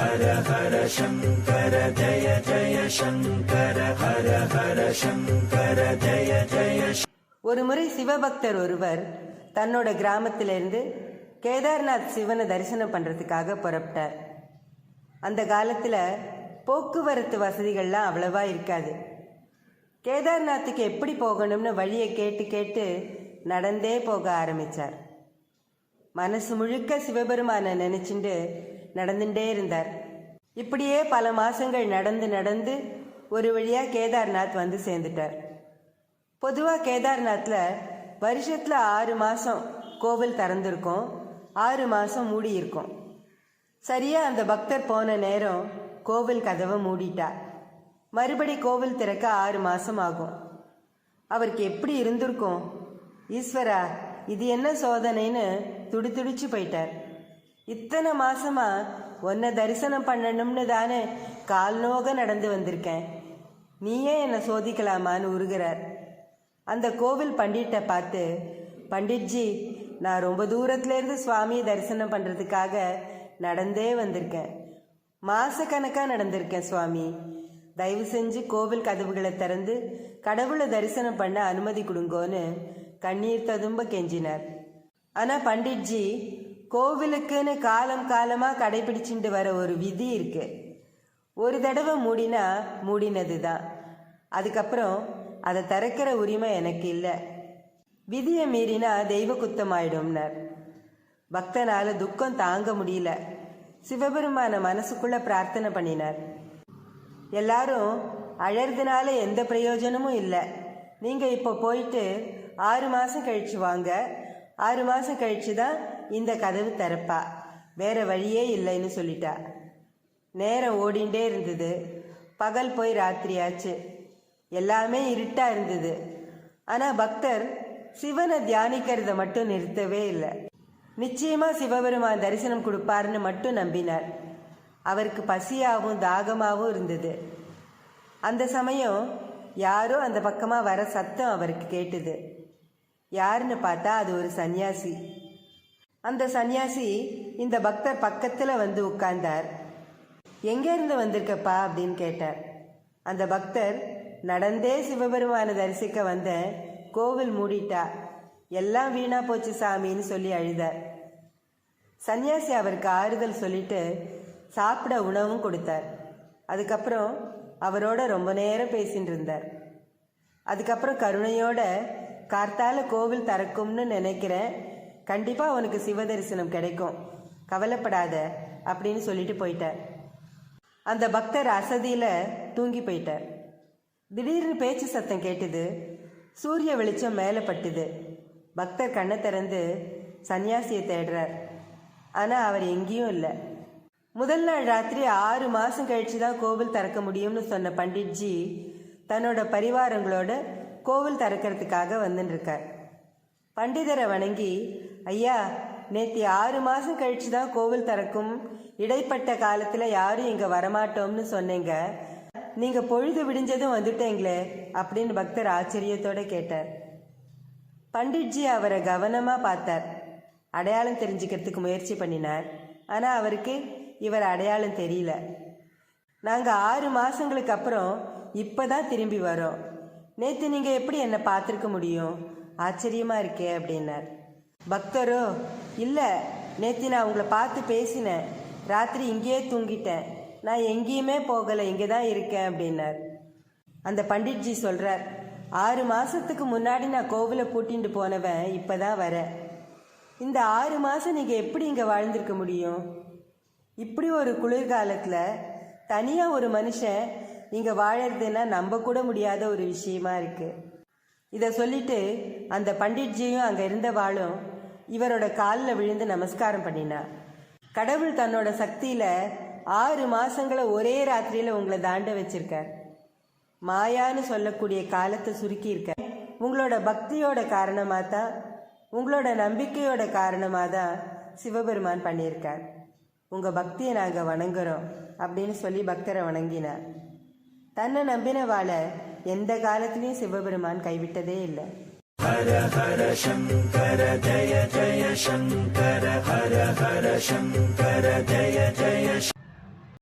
ஹர ஹர சங்கர ஜய ஜய சங்கர ஹர ஹர சங்கர ஜய ஜய ஒரு முறை சிவபக்தர் ஒருவர் தன்னோட கிராமத்திலிருந்து கேதார்நாத் சிவனை தரிசனம் பண்ணுறதுக்காக புறப்பட்டார். அந்த காலத்தில் போக்குவரத்து வசதிகள்லாம் அவ்வளவா இருக்காது. கேதார்நாத்துக்கு எப்படி போகணும்னு வழியை கேட்டு கேட்டு நடந்தே போக ஆரம்பித்தார் மனசு முழுக்க சிவபெருமானை நினைச்சுண்டு நடந்துட்டே இருந்தார். இப்படியே பல மாசங்கள் நடந்து நடந்து ஒரு வழியா கேதார்நாத் வந்து சேர்ந்துட்டார். பொதுவா கேதார்நாத்ல வருஷத்துல ஆறு மாசம் கோவில் திறந்திருக்கும். ஆறு மாசம் மூடி இருக்கும் சரியா அந்த பக்தர் போன நேரம் கோவில் கதவை மூடிட்டா. மறுபடி கோவில் திறக்க ஆறு மாசம் ஆகும். அவருக்கு எப்படி இருந்திருக்கும்? ஈஸ்வரா இது என்ன சோதனைன்னு துடிதுடிச்சு போயிட்டார். இத்தனை மாசமா உன்னை தரிசனம் பண்ணணும்னு தானே கால் நோக நடந்து வந்திருக்கேன். நீயே என்னை சோதிக்கலாமான்னு உருகிறார். அந்த கோவில் பண்டிட்டை பார்த்து பண்டிட்ஜி நான் ரொம்ப தூரத்துலேருந்து சுவாமியை தரிசனம் பண்ணுறதுக்காக நடந்தே வந்திருக்கேன். மாசக்கணக்காக நடந்திருக்கேன் சுவாமி. தயவு செஞ்சு கோவில் கதவுகளை திறந்து கடவுளை தரிசனம் பண்ண அனுமதி கொடுங்கோன்னு கண்ணீர் ததும்ப கெஞ்சினார். ஆனால் பண்டிட்ஜி கோவிலுக்குன்னு காலம் காலமாக கடைபிடிச்சுட்டு வர ஒரு விதி இருக்கு. ஒரு தடவை மூடினா மூடினது தான் அதுக்கப்புறம் அதை திறக்கிற உரிமை எனக்கு இல்லை. விதியை மீறினா தெய்வ குத்தம் ஆயிடும்னார் பக்தனால துக்கம் தாங்க முடியல. சிவபெருமான மனசுக்குள்ள பிரார்த்தனை பண்ணினார். எல்லாரும் அழறதுனால எந்த பிரயோஜனமும் இல்லை. நீங்க இப்போ போயிட்டு ஆறு மாசம் கழிச்சு வாங்க. ஆறு மாதம் கழிச்சு தான் இந்த கதவு திறப்பா. வேற வழியே இல்லைன்னு சொல்லிட்டா. நேரம் ஓடிண்டே இருந்தது. பகல் போய் ராத்திரி ஆச்சு எல்லாமே இருட்டா இருந்தது. ஆனா பக்தர் சிவனை தியானிக்கிறத மட்டும் நிறுத்தவே இல்லை. நிச்சயமா சிவபெருமான் தரிசனம் கொடுப்பாருன்னு மட்டும் நம்பினார். அவருக்கு பசியாகவும் தாகமாகவும் இருந்தது. அந்த சமயம் யாரோ அந்த பக்கமா வர சத்தம் அவருக்கு கேட்டுது. யாருன்னு பார்த்தா அது ஒரு சன்னியாசி. அந்த சன்னியாசி இந்த பக்தர் பக்கத்தில் வந்து உட்கார்ந்தார். எங்கேருந்து வந்திருக்கப்பா? அப்படின்னு கேட்டார். அந்த பக்தர் நடந்தே சிவபெருமானை தரிசிக்க வந்தேன் கோவில் மூடிட்டா. எல்லாம் வீணா போச்சு சாமின்னு சொல்லி அழுதார். சன்னியாசி அவருக்கு ஆறுதல் சொல்லிட்டு சாப்பிட உணவும் கொடுத்தார். அதுக்கப்புறம் அவரோட ரொம்ப நேரம் பேசிட்டு இருந்தார். அதுக்கப்புறம் கருணையோட கார்த்தால கோவில் திறக்கும்னு நினைக்கிறேன். கண்டிப்பாக உனக்கு சிவதரிசனம் கிடைக்கும். கவலைப்படாத அப்படின்னு சொல்லிட்டு போயிட்டார். அந்த பக்தர் அசதியில் தூங்கி போயிட்டார். திடீர்னு பேச்சு சத்தம் கேட்டுது. சூரிய வெளிச்சம் மேலே பட்டுது. பக்தர் கண்ணை திறந்து சன்னியாசியை தேடுறார். ஆனால் அவர் எங்கேயும் இல்லை. முதல் நாள் ராத்திரி ஆறு மாதம் கழிச்சு தான் கோவில் திறக்க முடியும்னு சொன்ன பண்டிட்ஜி தன்னோட பரிவாரங்களோட கோவில் திறக்கிறதுக்காக வந்துட்டுருக்கார் பண்டிதரை வணங்கி ஐயா நேற்று ஆறு மாதம் கழிச்சு தான் கோவில் திறக்கும். இடைப்பட்ட காலத்தில் யாரும் இங்கே வரமாட்டோம்னு சொன்னீங்க. நீங்கள் பொழுது விடிஞ்சதும் வந்துட்டீங்களே அப்படின்னு பக்தர் ஆச்சரியத்தோடு கேட்டார். பண்டிட்ஜி அவரை கவனமாக பார்த்தார். அடையாளம் தெரிஞ்சுக்கிறதுக்கு முயற்சி பண்ணினார். ஆனால் அவருக்கு இவர் அடையாளம் தெரியல. நாங்கள் ஆறு மாதங்களுக்கு அப்புறம் இப்போ தான் திரும்பி வரோம். நேற்று நீங்கள் எப்படி என்னை பார்த்துருக்க முடியும்? ஆச்சரியமாக இருக்கே அப்படின்னார். பக்தரோ இல்லை நேற்று நான் உங்களை பார்த்து பேசினேன். ராத்திரி இங்கேயே தூங்கிட்டேன். நான் எங்கேயுமே போகலை இங்கே தான் இருக்கேன் அப்படின்னார். அந்த பண்டிட்ஜி சொல்கிறார் ஆறு மாதத்துக்கு முன்னாடி நான் கோவிலை பூட்டிட்டு போனவன் இப்போ தான் வரேன். இந்த ஆறு மாதம் நீங்கள் எப்படி இங்கே வாழ்ந்திருக்க முடியும்? இப்படி ஒரு குளிர்காலத்தில் தனியாக ஒரு மனுஷன் இங்கே வாழறதுன்னா நம்ப கூட முடியாத ஒரு விஷயமா இருக்குது இதை சொல்லிட்டு அந்த பண்டிட்ஜியும் அங்கே இருந்த வாழும் இவரோட காலில் விழுந்து நமஸ்காரம் பண்ணினா. கடவுள் தன்னோட சக்தியில ஆறு மாசங்களை ஒரே ராத்திரியில உங்களை தாண்ட வச்சிருக்கார். மாயான்னு சொல்லக்கூடிய காலத்தை சுருக்கி உங்களோட பக்தியோட காரணமாக தான் உங்களோட நம்பிக்கையோட காரணமாக தான் சிவபெருமான் பண்ணியிருக்கார். உங்கள் பக்தியை நாங்கள் வணங்குறோம் அப்படின்னு சொல்லி பக்தரை வணங்கினார். தன்னை நம்பினவாளை எந்த காலத்திலையும் சிவபெருமான் கைவிட்டதே இல்லை. ஹர ஹர சங்கர ஜய ஜய சங்கர ஹர ஹர சங்கர ஜய ஜய